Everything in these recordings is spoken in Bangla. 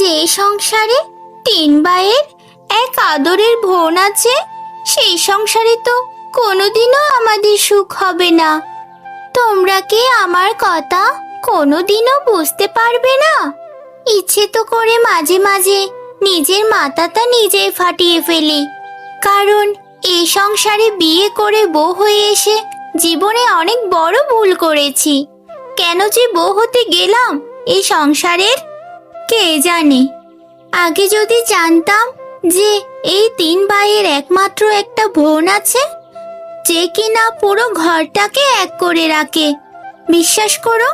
যে সংসারে তিন ভাইয়ের এক আদরের বোন আছে, সেই সংসারে তো কোনোদিনও আমাদের সুখ হবে না। তোমরা কি আমার কথা কোনোদিনও বুঝতে পারবে না? ইচ্ছে তো করে মাঝে মাঝে নিজের মাথাটা নিজেই ফাটিয়ে ফেলি। কারণ এই সংসারে বিয়ে করে বউ হয়ে এসে জীবনে অনেক বড় ভুল করেছি। কেন যে বউ হতে গেলাম এই সংসারের কে জানে? আগে যদি জানতাম যে এই তিন ভাইয়ের একমাত্র একটা বোন আছে, যে কিনা পুরো ঘরটাকে এক করে রাখে। বিশ্বাস করো,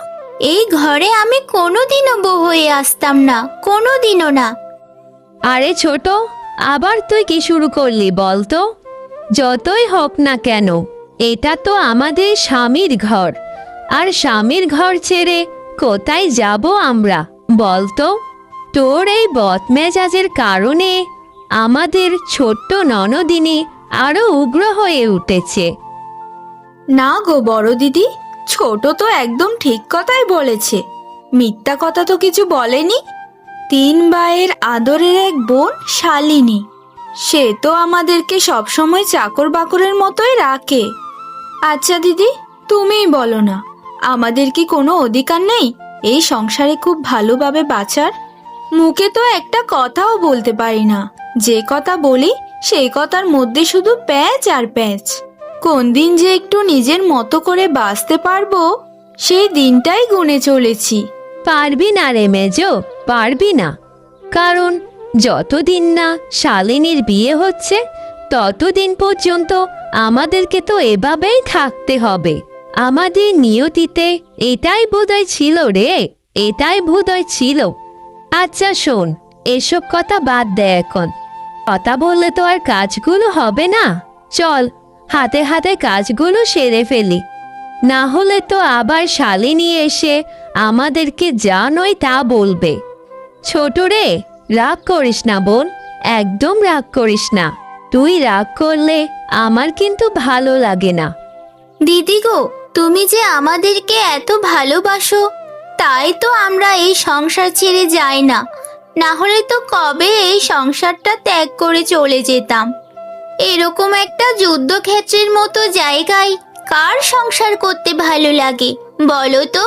এই ঘরে আমি কোনোদিনও বউ হয়ে আসতাম না, কোনোদিনও না। আরে ছোট, আবার তুই কি শুরু করলি বল তো? যতই হোক না কেন, এটা তো আমাদের স্বামীর ঘর। আর স্বামীর ঘর ছেড়ে কোথায় যাব আমরা? বল তো তোর এই বদমেজাজের কারণে আমাদের ছোট্ট ননদিনী আরও উগ্র হয়ে উঠেছে। না গো বড় দিদি, ছোট তো একদম ঠিক কথাই বলেছে। মিথ্যা কথা তো কিছু বলেনি। তিন ভাইয়ের আদরের এক বোন শালিনী, সে তো আমাদেরকে সবসময় চাকর বাকরের মতোই রাখে। আচ্ছা দিদি, তুমিই বলো না, আমাদের কি কোনো অধিকার নেই? এই সংসারে খুব ভালোভাবে বাঁচার? মুখে তো একটা কথাও বলতে পারি না। যে কথা বলি, সেই কথার মধ্যে শুধু প্যাঁচ আর প্যাঁচ। কোন দিন যে একটু নিজের মতো করে বাঁচতে পারব, সেই দিনটাই গুনে চলেছি। পারবি না রে মেজো, পারবি না। কারণ যতদিন না শালিনীর বিয়ে হচ্ছে, ততদিন পর্যন্ত আমাদেরকে তো এভাবেই থাকতে হবে। আমাদের নিয়তিতে এটাই বোধহয় ছিল রে, এটাই বোধহয় ছিল। আচ্ছা শোন, এসব কথা বাদ দে এখন। কথা বললে তো আর কাজগুলো হবে না। চল, হাতে হাতে কাজগুলো সেরে ফেলি। না হলে তো আবার শালিনী এসে আমাদেরকে যা নয় তা বলবে। ছোট রে, রাগ করিস না বোন, একদম রাগ করিস না। তুই রাগ করলে আমার কিন্তু ভালো লাগে না। দিদি গো তুমি যে আমাদেরকে এত ভালোবাসো, তাই তো আমরা এই সংসার ছেড়ে যাই না। না হলে তো কবে এই সংসারটা ত্যাগ করে চলে যেতাম? এরকম একটা যুদ্ধক্ষেত্রের মতো জায়গায় কার সংসার করতে ভালো লাগে, বলো তো?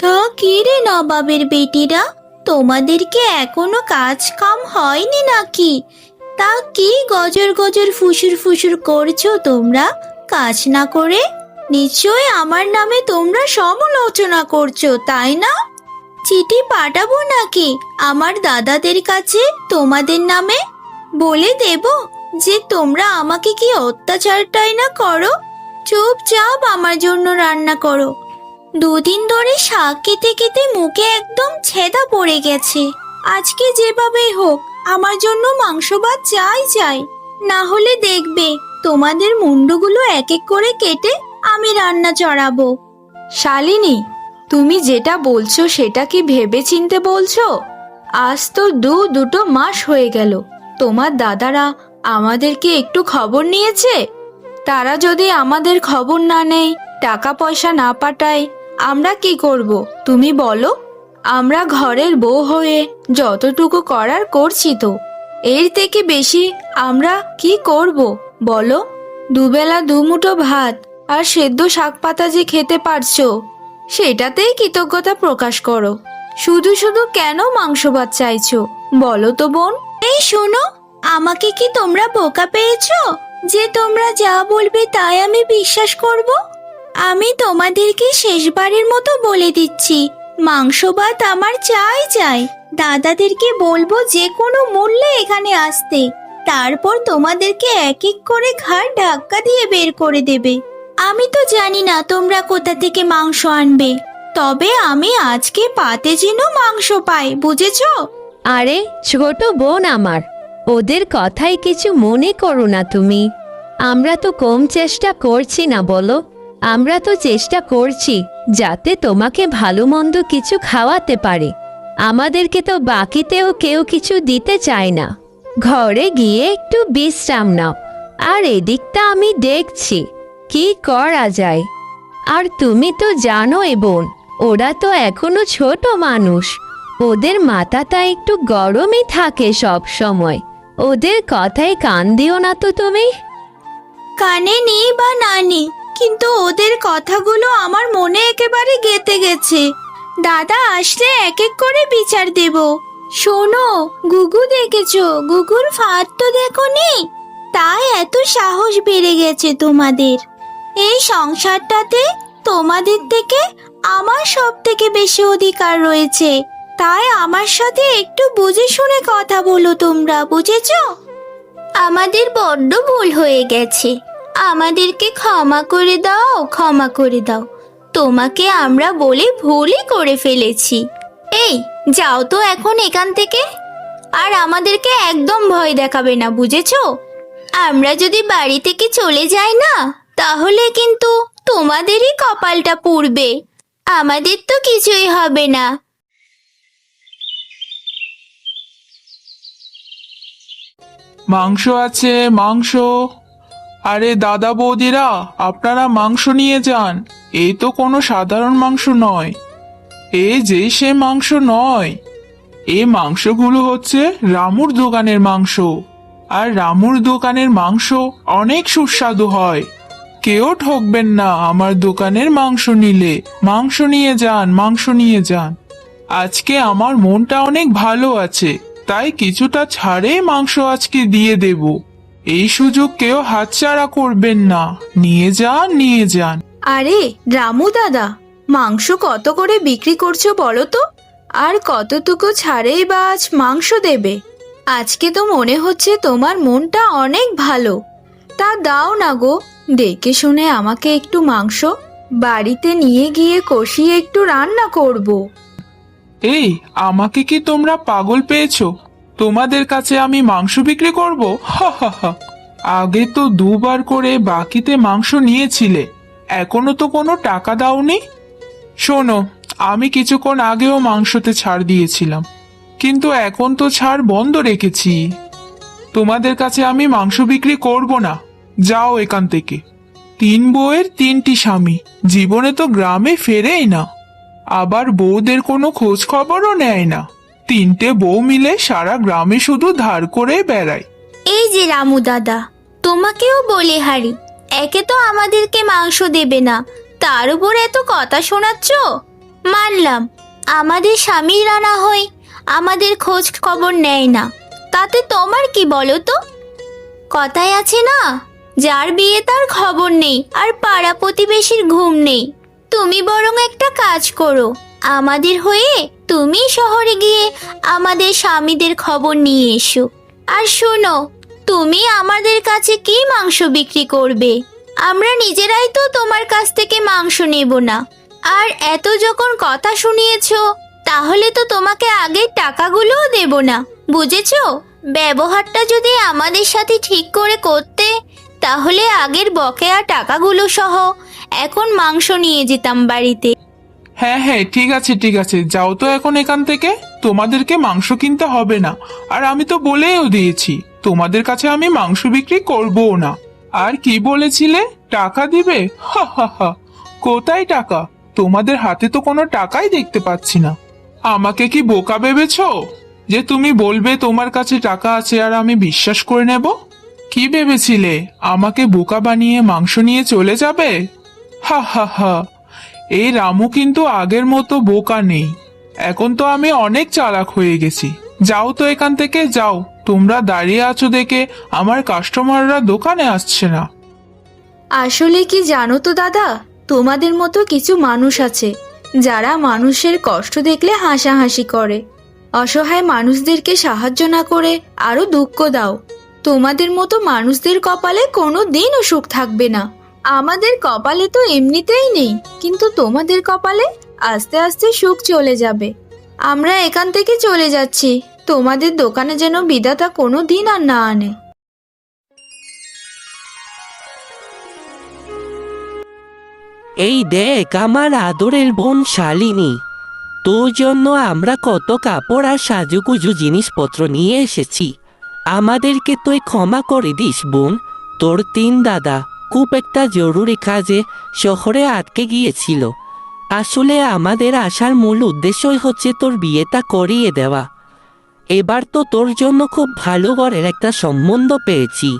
তা কি রে নবাবের বেটিরা? তোমাদেরকে এখনও কাজ কাম হয়নি নাকি? তা কি গজর গজর ফুসুর ফুসুর করছ তোমরা? কাজ না করে নিশ্চয় আমার নামে তোমরা সমালোচনা করছ, তাই না? চিঠি পাঠাবো নাকি আমার দাদাদের কাছে, তোমাদের নামে? বলে দেব যে তোমরা আমাকে কি অত্যাচারটাই না করো? চুপচাপ আমার জন্য রান্না করো। দুদিন ধরে শাক খেতে খেতে মুখে একদম ছেদা পড়ে গেছে। আজকে যেভাবেই হোক, আমার জন্য মাংস ভাত চাই চাই। না হলে দেখবে তোমাদের মুন্ডুগুলো এক এক করে কেটে আমি রান্না চড়াবো। শালিনী, তুমি যেটা বলছো সেটা কি ভেবে চিনতে বলছো? আজ তো দু দুটো মাস হয়ে গেল। তোমার দাদারা আমাদেরকে একটু খবর নিয়েছে? তারা যদি আমাদের খবর না নেয় টাকা পয়সা না পাঠায়, আমরা কি করব? তুমি বলো। আমরা ঘরের বউ হয়ে যতটুকু করার করছি তো। এর থেকে বেশি আমরা কি করব? বলো। দুবেলা দুমুঠো ভাত আর সেদ্ধ শাক পাতা যে খেতে পারছ, সেটাতেই কৃতজ্ঞতা প্রকাশ করো। শুধু শুধু কেন মাংস ভাত চাইছো? বলো তো বোন। এই শোনো, আমাকে কি তোমরা বোকা পেয়েছ যে তোমরা যা বলবে তাই আমি বিশ্বাস করব? আমি তোমাদেরকে শেষবারের মতো বলে দিচ্ছি, মাংস ভাত আমার চাই চাই। দাদাদেরকে বলব যে কোনো মূল্যে এখানে আসতে। তারপর তোমাদেরকে এক এক করে ঘাড় ধাক্কা দিয়ে বের করে দেবে। আমি তো জানি না তোমরা কোথা থেকে মাংস আনবে। তবে আমি আজকে পাতে যেন মাংস পাই, বুঝেছ? আরে, ছোট বোন আমার, ওদের কথাই কিছু মনে করো না তুমি। আমরা তো কম চেষ্টা করছি না, বলো। আমরা তো চেষ্টা করছি, যাতে তোমাকে ভালো মন্দ কিছু খাওয়াতে পারে। আমাদেরকে তো বাকিতেও কেউ কিছু দিতে চায় না। ঘরে গিয়ে একটু বিশ্রাম নাও, আর এদিকটা আমি দেখছি। কি করা যায়? আর তুমি তো জানো এ বোন, ওরা তো এখনও ছোট মানুষ। ওদের মাথাটা একটু গরমই থাকে সব সময়। ওদের কথায় কান দিও না তো তুমি। কানে নেই বা না নেই, কিন্তু ওদের কথাগুলো আমার মনে একেবারে গেতে গেছে। দাদা আসলে এক এক করে বিচার দেব। শোনো, গুগু দেখেছ? গুগুর ফাঁদ তো দেখো তাই এত সাহস বেড়ে গেছে তোমাদের। এই সংসারটাতে তোমাদের থেকে আমার সব থেকে বেশি অধিকার রয়েছে। তাই আমার সাথে একটু বুঝে শুনে কথা বলো তোমরা, বুঝেছ? আমাদের বড্ড ভুল হয়ে গেছে। আমাদেরকে ক্ষমা করে দাও, ক্ষমা করে দাও। তোমাকে আমরা বলে ভুলই করে ফেলেছি। এই, যাও তো এখন এখান থেকে। আর আমাদেরকে একদম ভয় দেখাবে না, বুঝেছ? আমরা যদি বাড়ি থেকে চলে যাই না তাহলে কিন্তু তোমাদেরই কপালটা পুড়বে। আমাদের তো কিছুই হবে না। মাংস আছে, মাংস। আরে দাদা বৌদিরা, আপনারা মাংস নিয়ে যান। এই তো কোনো সাধারণ মাংস নয়। এ যে সে মাংস নয়। এ মাংসগুলো হচ্ছে রামুর দোকানের মাংস। আর রামুর দোকানের মাংস অনেক সুস্বাদু হয়। কেউ ঠকবেন না, আমার দোকানের মাংস নিলে। মাংস নিয়ে যান, মাংস নিয়ে যান। আজকে আমার মনটা অনেক ভালো আছে, তাই কিছুটা ছাড়ে মাংস আজকে দিয়ে দেব। এই সুযোগ কেউ হাতছাড়া করবেন না, নিয়ে যান নিয়ে যান। আরে, রামু দাদা, মাংস কত করে বিক্রি করছ বলো তো? আর কতটুকু ছাড়েই বা আজ মাংস দেবে? আজকে তো মনে হচ্ছে তোমার মনটা অনেক ভালো। তা দাও না গো দেখে শুনে আমাকে একটু মাংস, বাড়িতে নিয়ে গিয়ে কষিয়ে একটু রান্না করব। এই, আমাকে কি তোমরা পাগল পেয়েছ? তোমাদের কাছে আমি মাংস বিক্রি করব? আগে তো দুবার করে বাকিতে মাংস নিয়েছিলে, এখনও তো কোনো টাকা দাওনি? শোনো, আমি কিছুক্ষণ আগেও মাংসতে ছাড় দিয়েছিলাম, কিন্তু এখন তো ছাড় বন্ধ রেখেছি। তোমাদের কাছে আমি মাংস বিক্রি করব না। যাও এখান থেকে। তিন বউয়ের তিনটি স্বামী। জীবনে তো গ্রামে ফেরেই না। আবার বউদের কোনো খোঁজ খবরও নেয় না। তিনটে বউ মিলে সারা গ্রামে শুধু ধার করে বেড়ায়। এই যে রামু দাদা, তোমাকেও বলে হারি। একে তো আমাদেরকে মাংস দেবে না। তার উপর এত কথা শোনাচ্ছ? মানলাম, আমাদের স্বামীরা না হয় আমাদের খোঁজ খবর নেয় না। তাতে তোমার কি বলো তো? কথায় আছে না? যার বিয়ে তার খবর নেই, আর পাড়া প্রতিবেশীর ঘুম নেই। তুমি বরং একটা কাজ করো। আমাদের হয়ে তুমি শহরে গিয়ে আমাদের স্বামীদের খবর নিয়ে এসো। আর শোনো, তুমি আমাদের কাছে কি মাংস বিক্রি করবে? আমরা নিজেরাই তো তোমার কাছ থেকে মাংস নেব না। আর এত যখন কথা শুনিয়েছো, তাহলে তো তোমাকে আগের টাকাগুলোও দেব না, বুঝেছ? ব্যবহারটা যদি আমাদের সাথে ঠিক করে করতে তাহলে আগের বকেয়া টাকাগুলো সহ এখন মাংস নিয়ে যেতাম বাড়িতে। হ্যাঁ হ্যাঁ ঠিক আছে ঠিক আছে। যাও তো এখন এখান থেকে। তোমাদেরকে মাংস কিনতে হবে না। আর আমি তো বলেও দিয়েছি, তোমাদের কাছে আমি মাংস বিক্রি করবও না। আর কি বলেছিলে? টাকা দিবে? হা হা হা। কোথায় টাকা? তোমাদের হাতে তো কোনো টাকাই দেখতে পাচ্ছি না। আমাকে কি বোকা ভেবেছো? যে তুমি বলবে তোমার কাছে টাকা আছে আর আমি বিশ্বাস করে নেব? কি ভেবেছিলে? আমাকে বোকা বানিয়ে মাংস নিয়ে চলে যাবে? হা হা হা। এই রামু কিন্তু আগের মতো বোকা নেই। এখন তো আমি অনেক চালাক হয়ে গেছি। যাও তো এখান থেকে, যাও। তোমরা দাঁড়িয়ে আছো দেখে আমার কাস্টমাররা দোকানে আসছে না। আসলে কি জানো তো দাদা? তোমাদের মতো কিছু মানুষ আছে, যারা মানুষের কষ্ট দেখলে হাসাহাসি করে। অসহায় মানুষদেরকে সাহায্য না করে আরও দুঃখ দাও। তোমাদের মতো মানুষদের কপালে কোনো দিনও সুখ থাকবে না। আমাদের কপালে তো এমনিতেই নেই, কিন্তু তোমাদের কপালে আস্তে আস্তে সুখ চলে যাবে। আমরা এখান থেকে চলে যাচ্ছি, তোমাদের দোকানে যেন বিধাতা কোনো দিন আর না আনে। এই দেখ আমার আদরের বোন শালিনী, তোর জন্য আমরা কত কাপড় আর সাজুগুজু জিনিসপত্র নিয়ে এসেছি। আমাদেরকে তুই ক্ষমা করে দিস, বোন। তোর তিন দাদা খুব একটা জরুরি কাজে শহরে আটকে গিয়েছিল। আসলে আমাদের আসার মূল উদ্দেশ্যই হচ্ছে তোর বিয়েটা করিয়ে দেওয়া। এবার তো তোর জন্য খুব ভালো ঘরের একটা সম্বন্ধ পেয়েছি।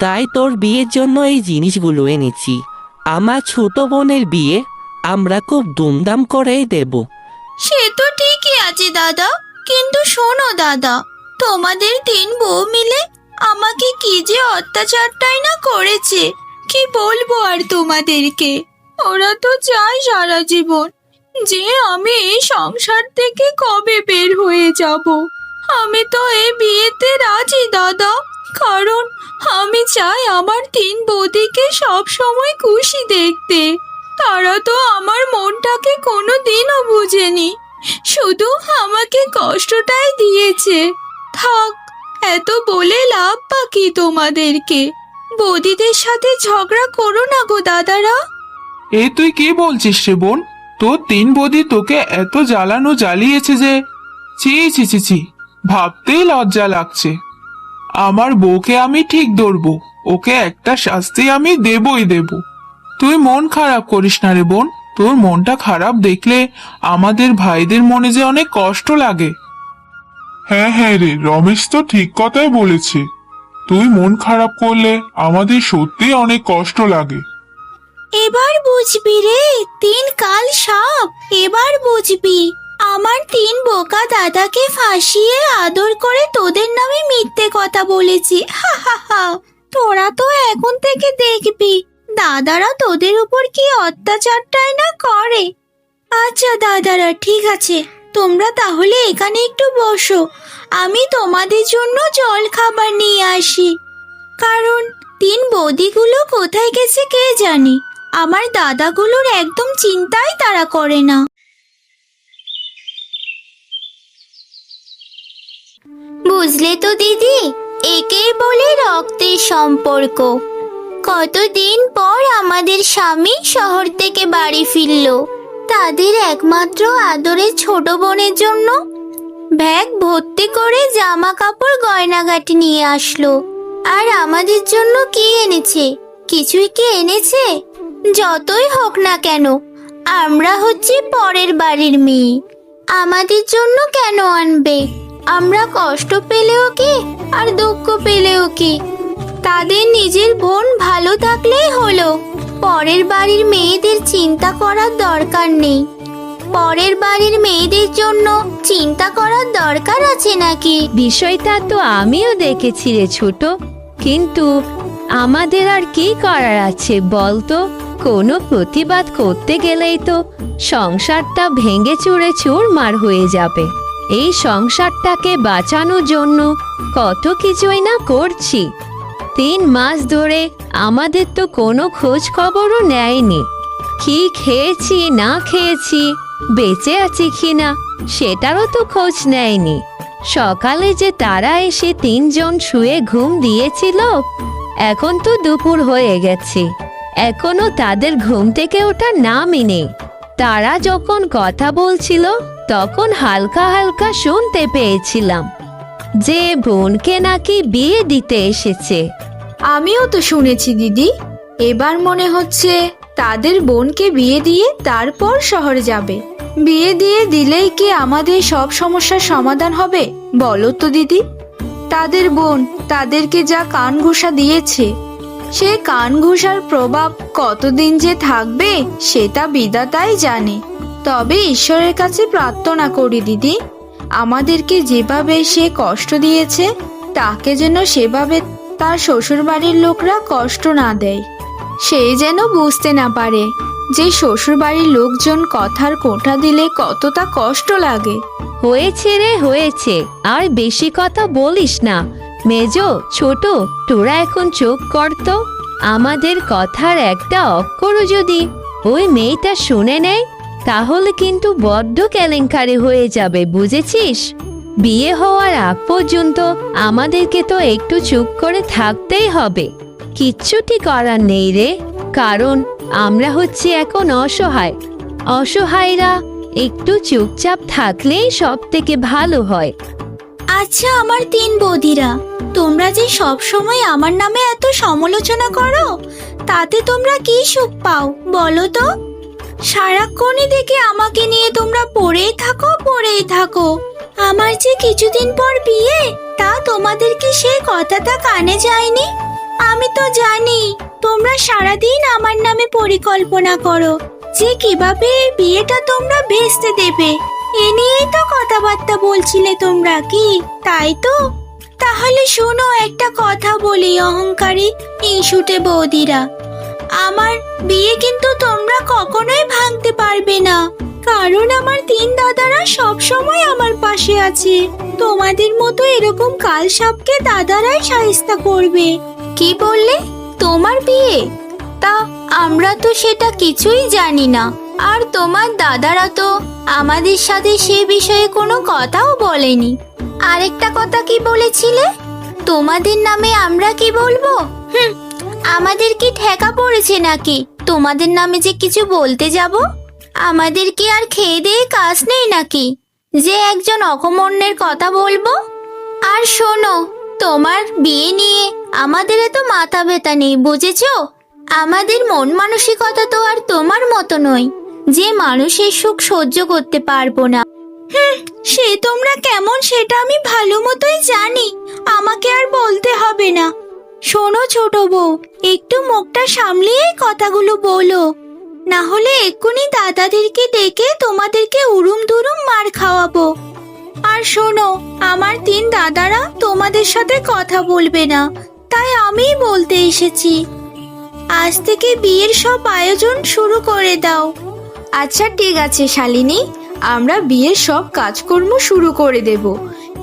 তাই তোর বিয়ের জন্য এই জিনিসগুলো এনেছি। আমার ছোট বোনের বিয়ে আমরা খুব ধুমধাম করেই দেব। সে তো ঠিকই আছে, দাদা। কিন্তু শোনো, দাদা তোমাদের তিন বউ মিলে আমাকে কি যে অত্যাচারটাই না করেছে, কি বলব আর তোমাদেরকে? ওরা তো চায় সারা জীবন যে আমি এই সংসার থেকে কবে বের হয়ে যাব। আমি তো এই বিয়েতে রাজি, দাদা। কারণ আমি চাই আমার তিন বৌদিকে সব সময় খুশি দেখতে। তারা তো আমার মনটাকে কোনো দিনও বুঝেনি। শুধু আমাকে কষ্টটাই দিয়েছে। থাক, এত বলে লাভ বাকি তোমাদেরকে। বৌদিদের সাথে ঝগড়া করো না গো, দাদারা। এ তুই কি বলছিস রে বোন? তোর তিন বদি তোকে এত জ্বালানো জ্বালিয়েছে যে, ছি ছি ছি ছি, ভাবতেই লজ্জা লাগছে। আমার বউকে আমি ঠিক ধরবো, ওকে একটা শাস্তি আমি দেবই দেব। তুই মন খারাপ করিস না রে বোন, তোর মনটা খারাপ দেখলে আমাদের ভাইদের মনে যে অনেক কষ্ট লাগে। হ্যাঁ হ্যাঁ রে, রমেশ তো ঠিক কথাই বলেছে। তুই মন খারাপ করলে আমাদের সত্যিই অনেক কষ্ট লাগে। এবার বুঝবি রে, তিন কাল সাপ এবার বুঝবি, আমার তিন বোকা দাদাকে ফাঁসিয়ে আদর করে তোদের নামে মিথ্যে কথা বলেছি। হা হা। তোরা তো এখন থেকে দেখবি, দাদারা তোদের উপর কি অত্যাচারটাই না করে। আচ্ছা দাদারা, ঠিক আছে। তোমরা তাহলে এখানে একটু বসো। আমি তোমাদের জন্য জল খাবার নিয়ে আসি। কারণ তিন বৌদিগুলো কোথায় গেছে কে জানে? আমার দাদাগুলোর একদম চিন্তাই তারা করে না। বুঝলে তো দিদি? একেই বলে রক্তের সম্পর্ক। কতদিন পর আমাদের স্বামী শহর থেকে বাড়ি ফিরলো। তাদের একমাত্র আদরের ছোট বোনের জন্য ব্যাগ ভর্তি করে জামা কাপড় গয়নাগাটি নিয়ে আসলো। আর আমাদের জন্য কি এনেছে? কিছুই কি এনেছে? যতই হোক না কেন, আমরা হচ্ছি পরের বাড়ির মেয়ে। আমাদের জন্য কেন আনবে? আমরা কষ্ট পেলেও কি আর দুঃখ পেলেও কি? তাদের নিজের বোন ভালো থাকলেই হলো। পরের বাড়ির মেয়েদের চিন্তা করার দরকার নেই। পরের বাড়ির মেয়েদের জন্য চিন্তা করার দরকার আছে নাকি? বিষয়টা তো আমিও দেখেছি রে ছোট। কিন্তু আমাদের আর কি করার আছে বলতো? কোনো প্রতিবাদ করতে গেলেই তো সংসারটা ভেঙে চুরে চুরমার হয়ে যাবে। এই সংসারটাকে বাঁচানোর জন্য কত কিছুই না করছি। তিন মাস ধরে আমাদের তো কোনো খোঁজ খবরও নেয়নি। কি খেয়েছি, না খেয়েছি, বেঁচে আছি কি না, সেটারও তো খোঁজ নেয়নি। সকালে যে তারা এসে তিনজন শুয়ে ঘুম দিয়েছিল, এখন তো দুপুর হয়ে গেছে। এখনও তাদের ঘুম থেকে ওঠার নামই নেই। তারা যখন কথা বলছিল, তখন হালকা হালকা শুনতে পেয়েছিলাম। যে বোনকে নাকি বিয়ে দিতে এসেছে। আমিও তো শুনেছি, দিদি। এবার মনে হচ্ছে তাদের বোনকে বিয়ে দিয়ে তারপর শহরে যাবে। বিয়ে দিয়ে দিলেই কি আমাদের সব সমস্যার সমাধান হবে, বলো তো, দিদি? তাদের বোন তাদেরকে যা কান ঘোষা দিয়েছে, সে কান ঘোষার প্রভাব কতদিন যে থাকবে সেটা বিদাতাই জানে। তবে ঈশ্বরের কাছে প্রার্থনা করি, দিদি, আমাদেরকে যেভাবে সে কষ্ট দিয়েছে, তাকে যেন সেভাবে তার শ্বশুরবাড়ির লোকরা কষ্ট না দেয়। সে যেন বুঝতে না পারে যে শ্বশুরবাড়ির লোকজন কথার কোঠা দিলে কতটা কষ্ট লাগে। হয়েছে রে, হয়েছে। আর বেশি কথা বলিস না। মেজ, ছোট, তোরা এখন চোখ করতো আমাদের কথার একটা অক্ষরও যদি ওই মেয়েটা শুনে নেয়, তাহলে কিন্তু বড্ড কেলেঙ্কারি হয়ে যাবে, বুঝেছিস? বিয়ে হওয়ার আগ পর্যন্ত আমাদেরকে তো একটু চুপ করে থাকতেই হবে। কিচ্ছুটি করার নেই রে। কারণ আমরা হচ্ছি এখন অসহায়। অসহায়রা একটু চুপচাপ থাকলেই সব থেকে ভালো হয়। আচ্ছা আমার তিন বৌদিরা, তোমরা যে সব সময় আমার নামে এত সমালোচনা করো, তাতে তোমরা কি সুখ পাও, বলো তো? সারাক্ষণই দেখে আমাকে নিয়ে তোমরা পড়েই থাকো পড়েই থাকো। আমার যে কিছুদিন পর বিয়ে, তা তোমাদের কি সে কথাটা কানে যায়নি? আমি তো জানি, তোমরা সারাদিন আমার নামে পরিকল্পনা করো, যে কীভাবে বিয়েটা তোমরা ভেস্তে দেবে। এ নিয়েই তো কথাবার্তা বলছিলে তোমরা কি, তাই তো? তাহলে শোনো একটা কথা বলি, অহংকারী ইস্যুটে বৌদিরা। আমার বিয়ে কিন্তু তোমরা কখনোই ভাঙতে পারবে না। কারণ আমার তিন দাদারা সব সময় আমার পাশে আছে। তোমাদের মতো এরকম কাল সাপকে দাদারাই সাহিস্তা করবে। কি বললে? তোমার বিয়ে? তা আমরা তো সেটা কিছুই জানি না। আর তোমার দাদারা তো আমাদের সাথে সে বিষয়ে কোনো কথাও বলেনি। আরেকটা কথা কি বলেছিলে? তোমাদের নামে আমরা কি বলব? হুম আমাদের কি ঠেকা পড়েছে নাকি? তোমাদের নামে যে কিছু বলতে যাব? আমাদের কি আর খেয়ে দিয়ে কাজ নেই নাকি? যে একজন অকমন্যের কথা বলব? আর শোনো, তোমার বিয়ে নিয়ে আমাদের এত মাথা ব্যথা নেই, বুঝেছ? আমাদের মন মানসিকতা তো আর তোমার মতো নয়। যে মানুষের সুখ সহ্য করতে পারব না। সে তোমরা কেমন সেটা আমি ভালো মতোই জানি। আমাকে আর বলতে হবে না। শোনো ছোট বউ, একটু মুখটা সামলিয়ে কথাগুলো বলো। না হলে এক্ষুনি দাদাদেরকে ডেকে তোমাদেরকে উড়ুম দুরুম মার খাওয়াবো। আর শোনো, আমার তিন দাদারা তোমাদের সাথে কথা বলবে না, তাই আমিই বলতে এসেছি। আজ থেকে বিয়ের সব আয়োজন শুরু করে দাও। আচ্ছা ঠিক আছে, শালিনী। আমরা বিয়ের সব কাজকর্ম শুরু করে দেব।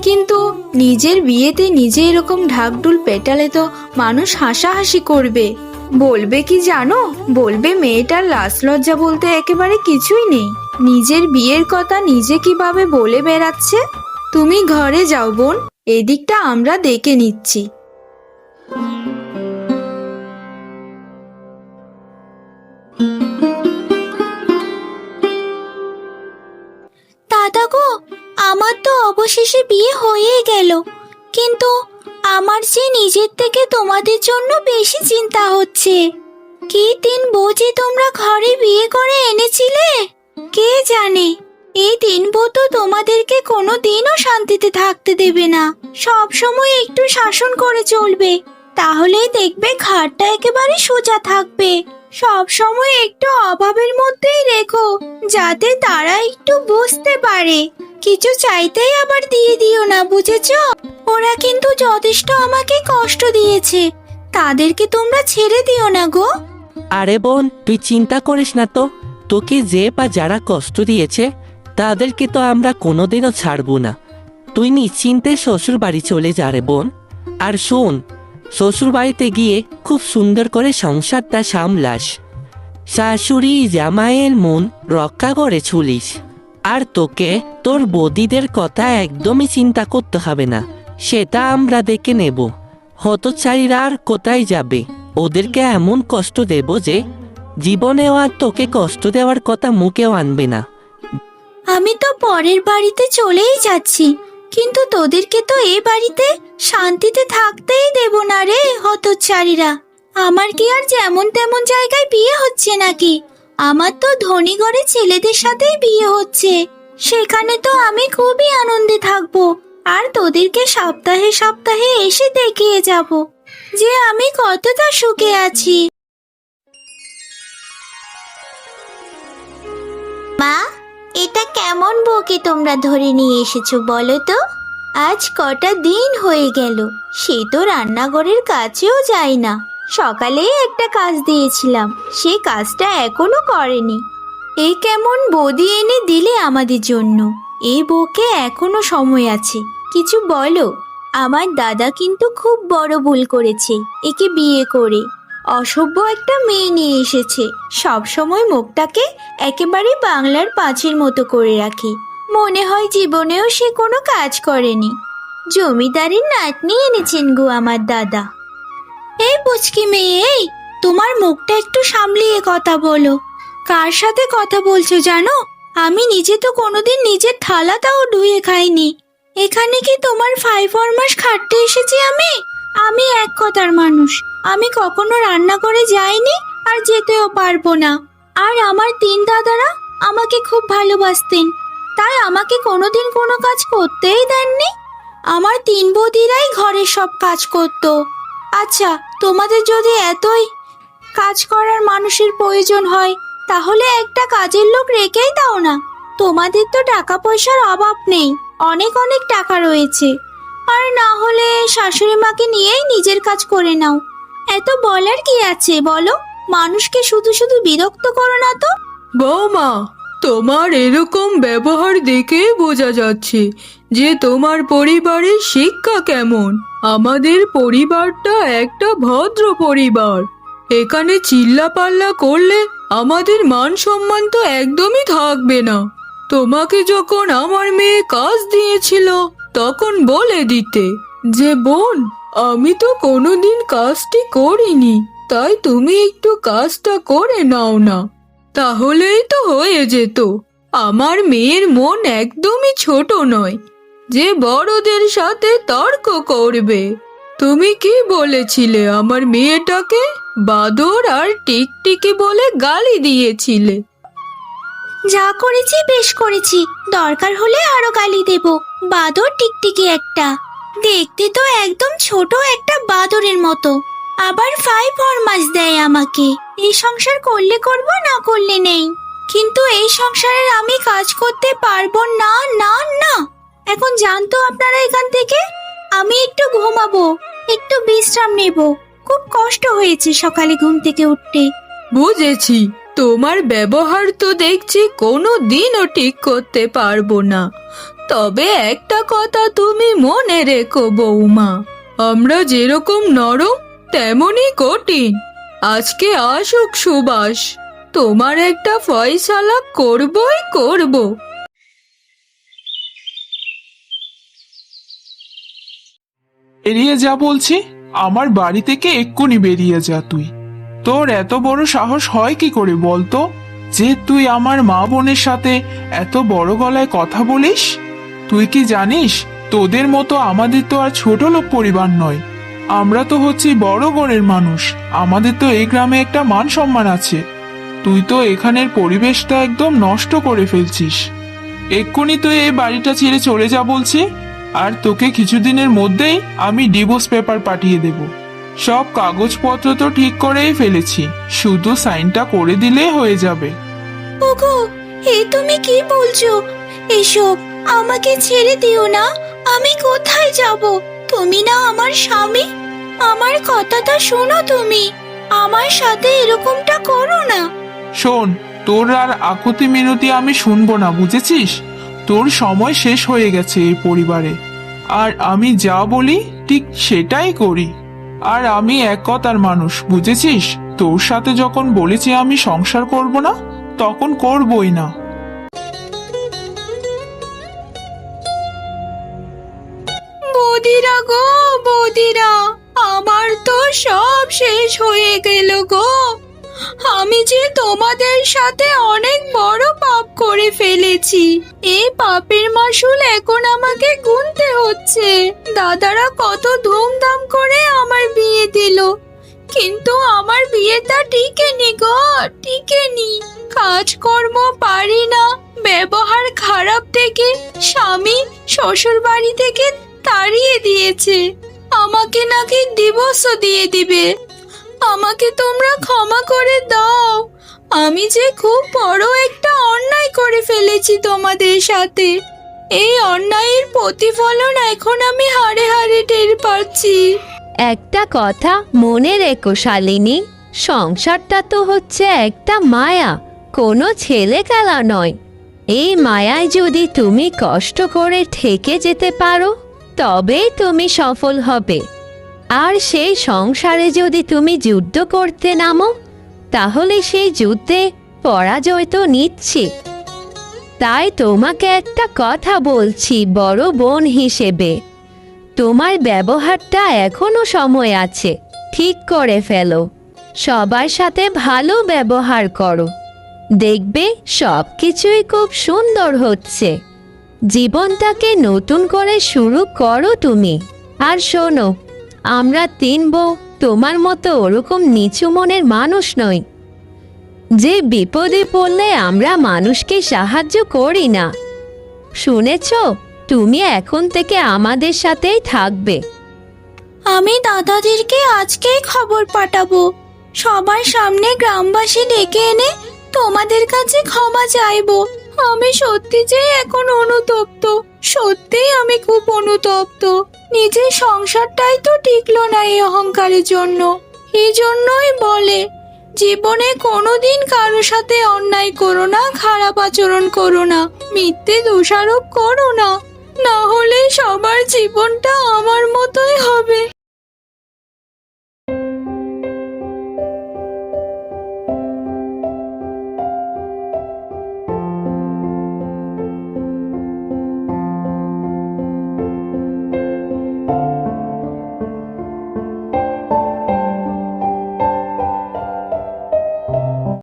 কিন্তু নিজের বিয়েতে নিজে এরকম ঢাকঢুল পেটালে তো মানুষ হাসাহাসি করবে। বলবে কি জানো? বলবে মেয়েটার লাশ লজ্জা বলতে একেবারে কিছুই নেই। নিজের বিয়ের কথা নিজে কীভাবে বলে বেড়াচ্ছে? তুমি ঘরে যাও বোন, এদিকটা আমরা দেখে নিচ্ছি। অবশেষে বিয়ে হয়ে গেল। কিন্তু আমার যে নিজের থেকে তোমাদের জন্য বেশি চিন্তা হচ্ছে। কি তিন যে তোমরা ঘরে বিয়ে করে এনেছিলে? কে জানে? এই তিন বউ তোমাদেরকে কোনো দিনও শান্তিতে থাকতে দেবে না। সব সময় একটু শাসন করে চলবে। তাহলেই দেখবে ঘাটটা একেবারে সোজা থাকবে। সব সময় একটু অভাবের মধ্যেই রেখো, যাতে তারা একটু বুঝতে পারে। কিছু চাইতেই আবার দিয়ে দিও না, বুঝেছ? ওরা কিন্তু যথেষ্ট আমাকে কষ্ট দিয়েছে। তাদেরকে তোমরা ছেড়ে দিও না গো। আরে বোন, তুই চিন্তা করিস না তো। তোকে যে বা যারা কষ্ট দিয়েছে, তাদেরকে তো আমরা কোনোদিনও ছাড়বো না। তুই নিশ্চিন্তে শ্বশুর বাড়ি চলে যা রে বোন। আর শোন শ্বশুর বাড়িতে গিয়ে খুব সুন্দর করে সংসারটা সামলাস। শাশুড়ি জামাইয়ের মন রক্ষা করে ছুলিস আর তোকে তোর বদিদের কথা একদমই চিন্তা করতে হবে না, সেটা আমরা দেখে নেব। হতচারীরা আর কোথায় যাবে? ওদেরকে এমন কষ্ট দেব যে জীবনেও আর তোকে কষ্ট দেওয়ার কথা মুখেও আনবে না। আমি তো পরের বাড়িতে চলেই যাচ্ছি, কিন্তু তোদেরকে তো এ বাড়িতে শান্তিতে থাকতেই দেব না রে হতচারীরা। আমার কি আর যেমন তেমন জায়গায় বিয়ে হচ্ছে নাকি? আমার তো ধনী ঘরে ছেলেদের সাথেই বিয়ে হচ্ছে। সেখানে তো আমি খুবই আনন্দে থাকব। আর তোদেরকে সপ্তাহে সপ্তাহে এসে দেখিয়ে যাব যে আমি কতটা সুখে আছি। মা, এটা কেমন বউকে তোমরা ধরে নিয়ে এসেছ বলো তো? আজ কটা দিন হয়ে গেল, সে তো রান্নাঘরের কাছেও যায় না। সকালেই একটা কাজ দিয়েছিলাম। সে কাজটা এখনও করেনি। এই কেমন বদি এনে দিলে আমাদের জন্য? এই বউকে এখনও সময় আছে। কিছু বলো, আমার দাদা কিন্তু খুব বড় ভুল করেছে, একে বিয়ে করে। অসভ্য একটা মেয়ে নিয়ে এসেছে। সব সময় মুখটাকে একেবারে বাংলার পাঁচের মতো করে রাখে। মনে হয় জীবনেও সে কোনো কাজ করেনি। জমিদারের নাতনি এনেছেন গো আমার দাদা। এই পুচকি মেয়ে, এই, তোমার মুখটা একটু সামলিয়ে কথা বলো। কার সাথে কথা বলছো জানো? আমি নিজে তো কোনোদিন নিজের থালাটাও ধুয়ে খাইনি। এখানে কি তোমার ফাইভ ফরমাস খাটতে এসেছি আমি? আমি এক কথার মানুষ। আমি কখনো রান্না করে যাইনি আর যেতেও পারব না। আর আমার তিন দাদারা আমাকে খুব ভালোবাসতেন। তাই আমাকে কোনোদিন কোনো কাজ করতেই দেননি। আমার তিন বৌদিরাই ঘরের সব কাজ করত। আচ্ছা তোমাদের যদি এতই কাজ করার মানুষের প্রয়োজন হয়, তাহলে একটা কাজের লোক রেখেই দাও না। তোমাদের তো টাকা পয়সার অভাব নেই, অনেক অনেক টাকা রয়েছে। আর না হলে শাশুড়ি মাকে নিয়েই নিজের কাজ করে নাও। এত বলার কি আছে বলো? মানুষকে শুধু শুধু বিরক্ত করো না তো। বৌমা, তোমার এরকম ব্যবহার দেখেই বোঝা যাচ্ছে যে তোমার পরিবারের শিক্ষা কেমন। আমাদের পরিবারটা একটা ভদ্র পরিবার। এখানে চিল্লাপাল্লা করলে আমাদের মান সম্মান তো একদমই থাকবে না। তোমাকে যখন আমার মেয়ে কাজ দিয়েছিল, তখন বলে দিতে যে, বোন, আমি তো কোনোদিন কাজটি করিনি, তাই তুমি একটু কাজটা করে নাও না। তাহলেই তো হয়ে যেত। আমার মেয়ের মন একদমই ছোট নয়। যে বড়দের সাথে তর্ক করবে। তুমি কি বলেছিলে আমার মেয়েটাকে? বাদর আর টিকটিকি বলে গালি দিয়েছিলে। যা করেছি বেশ করেছি। দরকার হলে আরও গালি দেব। বাদর টিকটিকি একটা। দেখতে তো একদম ছোট একটা বাদরের মতো। আবার ফাইভ ফরমাস দেয় আমাকে। এই সংসার করলে করব, না করলে নেই। কিন্তু এই সংসারের আমি কাজ করতে পারব না না না। এখন জানতো আপনারা এখান থেকে? আমি একটু ঘুমাবো, একটু বিশ্রাম নেব। খুব কষ্ট হয়েছে সকালে ঘুম থেকে উঠতে। বুঝেছি, তোমার ব্যবহার তো দেখছি কোনো দিনও ঠিক করতে পারব না। তবে একটা কথা তুমি মনে রেখো বৌমা, আমরা যেরকম নরম, তেমনই কঠিন। আজকে আসুক সুবাস, তোমার একটা ফয়সালা করবই করব। বেরিয়ে যা বলছি, আমার বাড়ি থেকে এক্ষুনি বেরিয়ে যা তুই। তোর এত বড় সাহস হয় কি করে বলতো? যে তুই আমার মা বোনের সাথে এত বড় গলায় কথা বলিস? তুই কি জানিস, তোদের মতো আমাদের তো আর ছোট লোক পরিবার নয়। আমরা তো হচ্ছি বড় গড়ের মানুষ, আমাদের তো এই গ্রামে একটা মান সম্মান আছে। তুই তো এখানের পরিবেশটা একদম নষ্ট করে ফেলছিস। এক্ষুনি তুই এই বাড়িটা ছেড়ে চলে যা বলছি। আর তোকে কিছুদিনের মধ্যেই আমি ডিভোর্স পেপার পাঠিয়ে দেব। সব কাগজপত্র তো ঠিক করেই ফেলেছি শুধু সাইনটা করে দিলে হয়ে যাবে। ওগো এ তুমি কি বলছো? এসব আমাকে ছেড়ে দিও না আমি কোথায় যাব? তুমি না আমার স্বামী? আমার কথাটা শোনো তুমি আমার সাথে এরকমটা করো না। শোন তোর আর আকুতি মিনতি আমি শুনব না বুঝেছিস? তোর সময় শেষ হয়ে গেছে এই পরিবারে। আর আমি যা বলি, ঠিক সেটাই করি। আর আমি এক কথার মানুষ, বুঝেছিস? তোর সাথে যখন বলেছি আমি সংসার করব না, তখন করবই না। বৌদিরা গো, বৌদিরা, আমার তো সব শেষ হয়ে গেল গো। আমি যে তোমাদের সাথে অনেক বড় পাপ করে ফেলেছি। এই পাপের মাসুল এখন আমাকে গুনতে হচ্ছে। দাদারা কত ধুমধাম করে আমার বিয়ে দিল। কিন্তু আমার বিয়েটা টিকেনি গো, টিকেনি। কাজকর্ম পারি না, ব্যবহার খারাপ থেকে স্বামী শ্বশুর বাড়ি থেকে তাড়িয়ে দিয়েছে। আমাকে নাকি ডিভোর্সও দিয়ে দিবে। আমাকে তোমরা ক্ষমা করে দাও। আমি যে খুব বড় একটা অন্যায় করে ফেলেছি তোমাদের সাথে। এই অন্যায়ের প্রতিফলন এখন আমি হাড়ে হাড়ে টের পাচ্ছি। একটা কথা মনে রেখো, শালিনী। সংসারটা তো হচ্ছে একটা মায়া। কোনো ছেলে খেলা নয়। এই মায়ায় যদি তুমি কষ্ট করে থেকে যেতে পারো, তবেই তুমি সফল হবে। আর সেই সংসারে যদি তুমি যুদ্ধ করতে নামো, তাহলে সেই যুদ্ধে পরাজয় তো নিশ্চিত তাই তোমাকে একটা কথা বলছি, বড় বোন হিসেবে। তোমার ব্যবহারটা এখনও সময় আছে, ঠিক করে ফেলো। সবার সাথে ভালো ব্যবহার করো। দেখবে সব কিছুই খুব সুন্দর হচ্ছে। জীবনটাকে নতুন করে শুরু করো তুমি। আর শোনো আমরা তিন বউ, তোমার মতো ওরকম নিচু মনের মানুষ নই। যে বিপদে পড়লে আমরা মানুষকে সাহায্য করি না। শুনেছ, তুমি এখন থেকে আমাদের সাথেই থাকবে। আমি দাদাদেরকে আজকেই খবর পাঠাবো। সবার সামনে গ্রামবাসী ডেকে এনে তোমাদের কাছে ক্ষমা চাইব। আমি সত্যি যে এখন অনুতপ্ত। সত্যিই আমি খুব অনুতপ্ত। নিজের সংসারটাই তো টিকলো না এই অহংকারের জন্য। এই জন্যই বলে, জীবনে কোনোদিন কারও সাথে অন্যায় করো না, খারাপ আচরণ করো না, মিথ্যে দোষারোপ করো না। না হলে সবার জীবনটা আমার মতোই হবে।